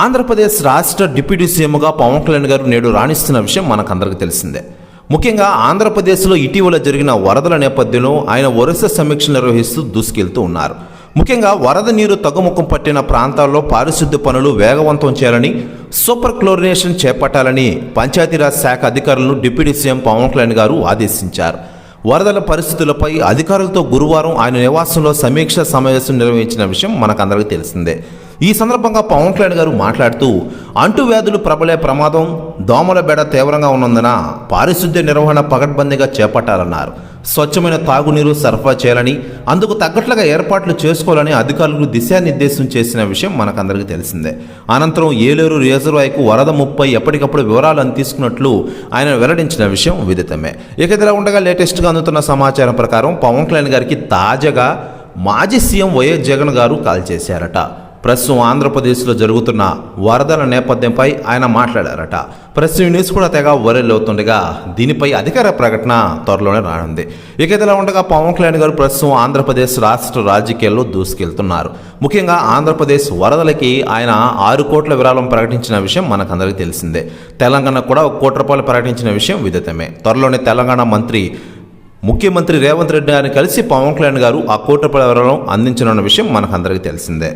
ఆంధ్రప్రదేశ్ రాష్ట్ర డిప్యూటీ సీఎంగా పవన్ కళ్యాణ్ గారు నేడు రాణిస్తున్న విషయం మనకందరికీ తెలిసిందే. ముఖ్యంగా ఆంధ్రప్రదేశ్లో ఇటీవల జరిగిన వరదల నేపథ్యంలో ఆయన వరుస సమీక్షలు నిర్వహిస్తూ దూసుకెళ్తూ ఉన్నారు. ముఖ్యంగా వరద నీరు తగ్గుముఖం పట్టిన ప్రాంతాల్లో పారిశుద్ధ్య పనులు వేగవంతం చేయాలని సూపర్ క్లోరినేషన్ చేపట్టాలని పంచాయతీరాజ్ శాఖ అధికారులను డిప్యూటీ సీఎం పవన్ కళ్యాణ్ గారు ఆదేశించారు. వరదల పరిస్థితులపై అధికారులతో గురువారం ఆయన నివాసంలో సమీక్ష సమావేశం నిర్వహించిన విషయం మనకందరికీ తెలిసిందే. ఈ సందర్భంగా పవన్ కళ్యాణ్ గారు మాట్లాడుతూ అంటువ్యాధులు ప్రబలే ప్రమాదం దోమల బెడ తీవ్రంగా ఉన్నందున పారిశుద్ధ్య నిర్వహణ పకడ్బందీగా చేపట్టాలన్నారు. స్వచ్ఛమైన తాగునీరు సరఫరా చేయాలని అందుకు తగ్గట్లుగా ఏర్పాట్లు చేసుకోవాలని అధికారులకు దిశానిర్దేశం చేసిన విషయం మనకందరికీ తెలిసిందే. అనంతరం ఏలూరు రిజర్వాయర్కు వరద ముప్పై ఎప్పటికప్పుడు వివరాలను తీసుకున్నట్లు ఆయన వెల్లడించిన విషయం విదితమే. ఇక ఇదిలా ఉండగా లేటెస్ట్గా అందుతున్న సమాచారం ప్రకారం పవన్ కళ్యాణ్ గారికి తాజాగా మాజీ సీఎం వైఎస్ జగన్ గారు కాల్ చేశారట. ప్రస్తుతం ఆంధ్రప్రదేశ్లో జరుగుతున్న వరదల నేపథ్యంపై ఆయన మాట్లాడారట. ప్రస్తుతం ఈ న్యూస్ కూడా తెగ వైరల్ అవుతుండగా దీనిపై అధికార ప్రకటన త్వరలోనే రానుంది. ఇక ఇదిలా ఉండగా పవన్ కళ్యాణ్ గారు ప్రస్తుతం ఆంధ్రప్రదేశ్ రాష్ట్ర రాజకీయాల్లో దూసుకెళ్తున్నారు. ముఖ్యంగా ఆంధ్రప్రదేశ్ వరదలకి ఆయన ఆరు కోట్ల విరాళం ప్రకటించిన విషయం మనకందరికీ తెలిసిందే. తెలంగాణ కూడా ఒక కోటి రూపాయలు ప్రకటించిన విషయం విదితమే. త్వరలోనే తెలంగాణ మంత్రి ముఖ్యమంత్రి రేవంత్ రెడ్డి గారిని కలిసి పవన్ కళ్యాణ్ గారు ఆ కోటి రూపాయల విరాళం అందించనున్న విషయం మనకందరికీ తెలిసిందే.